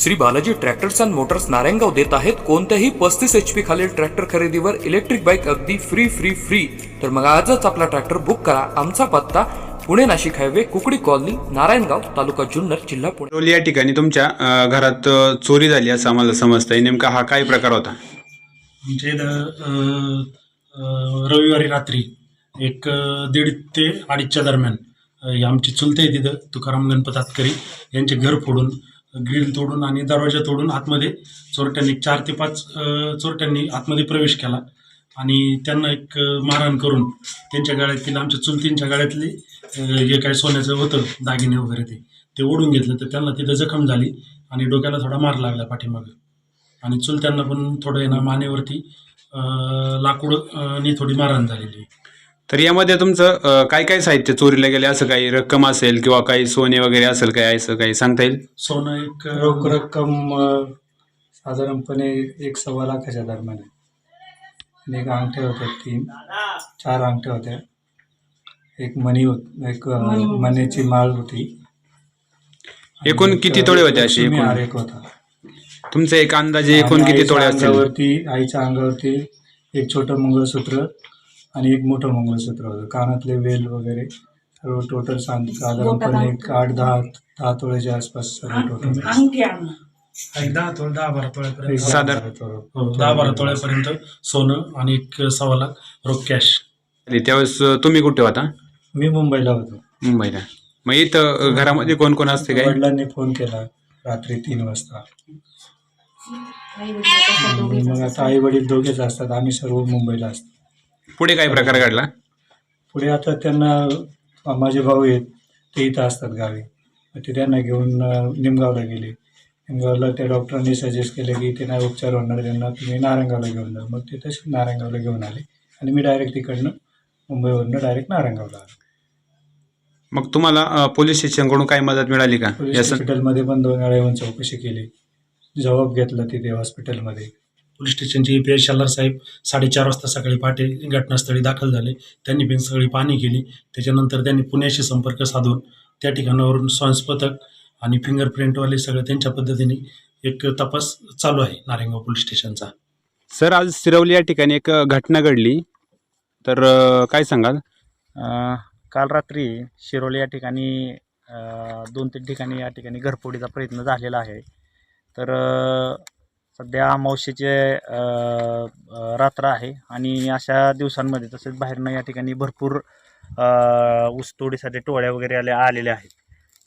Shri Balaji tractors and motors Narayangaon देत आहेत. कोणत्याही पस्तीस एच पी खालील ट्रॅक्टर खरेदीवर इलेक्ट्रिक बाईक अगदी फ्री फ्री फ्री तर मग आजच आपला ट्रॅक्टर बुक करा. आमचा पत्ता पुणे नाशिक हायवे कुकडी कॉलनी नारायणगाव तालुका जुन्नर जिल्हा पुणे. या ठिकाणी तुमच्या अ, घरात अ, चोरी झाली असं आम्हाला समजतंय. नेमका हा काय प्रकार होता? अं, अं, रविवारी रात्री एक अं, दीड ते अडीचच्या दरम्यान अं, आमची चुलते आहे तिथं तुकाराम गणपत हातकरी यांचे घर फोडून ग्रिल तोडून आणि दरवाजा तोडून आतमध्ये चोरट्यांनी चार ते पाच चोरट्यांनी आतमध्ये प्रवेश केला. आणि त्यांना एक मारहाण करून त्यांच्या गळ्यातील आमच्या चुलतींच्या गाळ्यातले जे काय सोन्याचं होतं दागिने वगैरे ते ते ओढून घेतलं. तर त्यांना तिथं जखम झाली आणि डोक्याला थोडा मार लागला पाठीमागं. आणि चुलत्यांना पण थोडं आहे ना मानेवरती अं, लाकूड नी थोडी मारहाण झालेली आहे. तर यामध्ये तुमचं काय काय साहित्य चोरीला गेले? असं काही रक्कम असेल किंवा काही सोने वगैरे असेल काय असं काही सांगता येईल? सोनं एक रोख रक्कम अ, साधारणपणे एक सव्वा लाखाच्या दरम्यान आहे. आणि एक अंगठ्या होत्या तीन चार अंगठ्या होत्या एक मणी होत एक अ, मण्याची माळ होती. आणि एकूण एक, किती तोळे होते असे लक्ष्मी एकूण? हार एक होता. तुमचं एक अंदाजे एकूण आणि किती आईच्या तोळे असतील? अंगावरती आईच्या अंगावरती एक छोटं मंगळसूत्र आणि एक मोठं मंगळसूत्र होतं. कानातले वेल वगैरे सर्व टोटल साधारणपणे एक आठ दहा दहा तोळ्याच्या आसपास सर्व टोटल अंगठी एक दहा तोळे दहा बारा तोळ्यापर्यंत. साधारण- हो, दहा बारा तोळ्यापर्यंत सोनं आणि एक सव्वा लाख रोख कॅश त्यावेळेस तुम्ही कुठे होता? मी मुंबईला होतो. मुंबईला. मग इथं घरामध्ये कोण कोण असते काय? वडिलांनी फोन केला रात्री तीन वाजता. मग आता आई वडील दोघेच असतात. आम्ही सर्व मुंबईला असतो. पुढे काय प्रकार घडला? पुढे आता त्यांना माझे भाऊ आहेत ते इथं असतात गावी. मग ते त्यांना घेऊन निमगावला गेले. निमगावला त्या डॉक्टरांनी सजेस्ट केलं की इथे नाही उपचार होणार त्यांना तुम्ही नारायणगावला घेऊन जा. मग ते तसे नारायणगावला घेऊन आले. आणि मी डायरेक्ट तिकडनं मुंबईवरनं डायरेक्ट नारायणगावला आलो. मग तुम्हाला पोलीस स्टेशनकडून काही मदत मिळाली का? पोलीस हॉस्पिटलमध्ये पण दोन वेळा येऊन चौकशी केली. जबाब घेतला तिथे हॉस्पिटलमध्ये पोलीस स्टेशनचे पी एस शालार साहेब साडेचार वाजता सकाळी पहाटे घटनास्थळी दाखल झाले. त्यांनी पण सगळी पाहणी केली. त्याच्यानंतर त्यांनी पुण्याशी संपर्क साधून त्या ठिकाणावरून स्वांस पथक आणि फिंगरप्रिंटवाले सगळे त्यांच्या पद्धतीने एक तपास चालू आहे नारायणगाव पोलीस स्टेशनचा. सर आज सिरवली या ठिकाणी एक घटना घडली. तर अ, काय सांगाल? अ, काल रात्री शिरोली या ठिकाणी अ, दोन तीन ठिकाणी या ठिकाणी घरफोडीचा प्रयत्न झालेला आहे. तर अ, सध्या अमावस्येचे रात्र आहे आणि अशा दिवसांमध्ये तसेच बाहेरनं या ठिकाणी भरपूर ऊसतोडीसाठी टोळ्या वगैरे आल्या आलेल्या आहेत.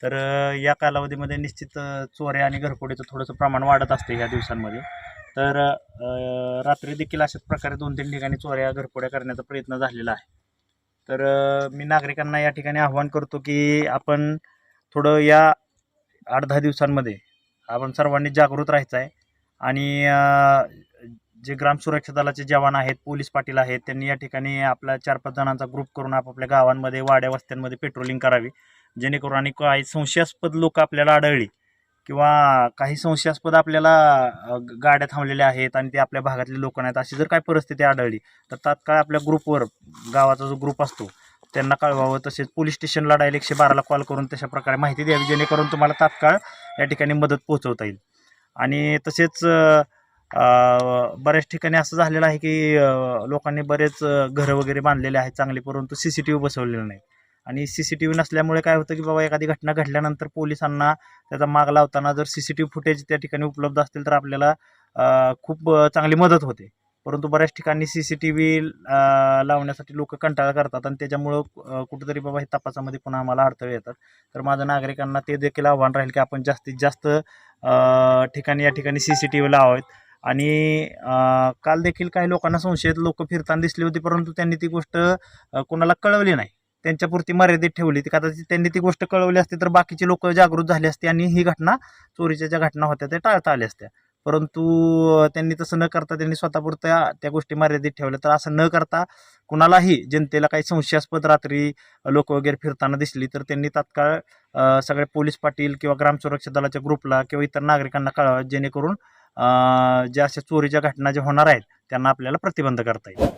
तर या कालावधीमध्ये निश्चित चोऱ्या आणि घरफोडीचं थोडंसं प्रमाण वाढत असते ह्या दिवसांमध्ये. तर रात्री देखील अशाच प्रकारे दोन तीन ठिकाणी चोऱ्या घरफोड्या करण्याचा प्रयत्न झालेला आहे. तर मी नागरिकांना या ठिकाणी आव्हान करतो की आपण थोडं या आठ दहा दिवसांमध्ये आपण सर्वांनी जागृत राहायचं आहे. आणि जे ग्राम सुरक्षा दलाचे जवान आहेत पोलीस पाटील आहेत त्यांनी या ठिकाणी आपल्या चार पाच जणांचा ग्रुप करून आपापल्या गावांमध्ये वाड्या वस्त्यांमध्ये पेट्रोलिंग करावी. जेणेकरून आणि काही संशयास्पद लोक आपल्याला आढळली किंवा काही संशयास्पद आपल्याला गाड्या थांबलेल्या आहेत आणि ते आपल्या भागातले लोक नाहीत अशी जर काय परिस्थिती आढळली तर तात्काळ आपल्या ग्रुपवर गावाचा जो ग्रुप असतो त्यांना कळवावं. तसेच पोलीस स्टेशनला डायरेक्ट एकशे बाराला कॉल करून तशा प्रकारे माहिती द्यावी जेणेकरून तुम्हाला तात्काळ या ठिकाणी मदत पोहोचवता येईल. आणि तसेच बऱ्याच ठिकाणी असं झालेलं आहे की लोकांनी बरेच घरं वगैरे बांधलेले आहेत चांगले परंतु सी सी टी व्ही बसवलेले नाही. आणि सी सी टी व्ही नसल्यामुळे काय होतं की बाबा एखादी घटना घडल्यानंतर पोलिसांना त्याचा माग लावताना जर C C T V footage त्या ठिकाणी उपलब्ध असतील तर आपल्याला खूप चांगली मदत होते. परंतु बऱ्याच ठिकाणी सी सी टी व्ही लावण्यासाठी लोक कंटाळा करतात आणि त्याच्यामुळं कुठंतरी बाबा हे तपासामध्ये पुन्हा आम्हाला अडथळे येतात. तर माझं नागरिकांना ते देखील आव्हान राहील की आपण जास्तीत जास्त ठिकाणी या ठिकाणी सी सी टी व्ही लावावेत. आणि काल देखील काही लोकांना संशयित लोक फिरताना दिसली होती परंतु त्यांनी ती गोष्ट कोणाला कळवली नाही. त्यांच्यापुरती मर्यादित ठेवली ती कदाचित त्यांनी ती गोष्ट कळवली असती तर बाकीचे लोक जागृत झाले असते आणि ही घटना चोरीच्या ज्या घटना होत्या त्या टाळता आल्या असत्या. परंतु त्यांनी तसं न करता त्यांनी स्वतःपुरत्या त्या गोष्टी मर्यादित ठेवल्या. तर असं न करता कुणालाही जनतेला काही संशयास्पद रात्री लोक वगैरे फिरताना दिसली तर त्यांनी तात्काळ सगळे पोलीस पाटील किंवा ग्राम सुरक्षा दलाच्या ग्रुपला किंवा इतर नागरिकांना कळवा जेणेकरून ज्या अशा चोरीच्या घटना ज्या होणार आहेत त्यांना आपल्याला प्रतिबंध करता येईल.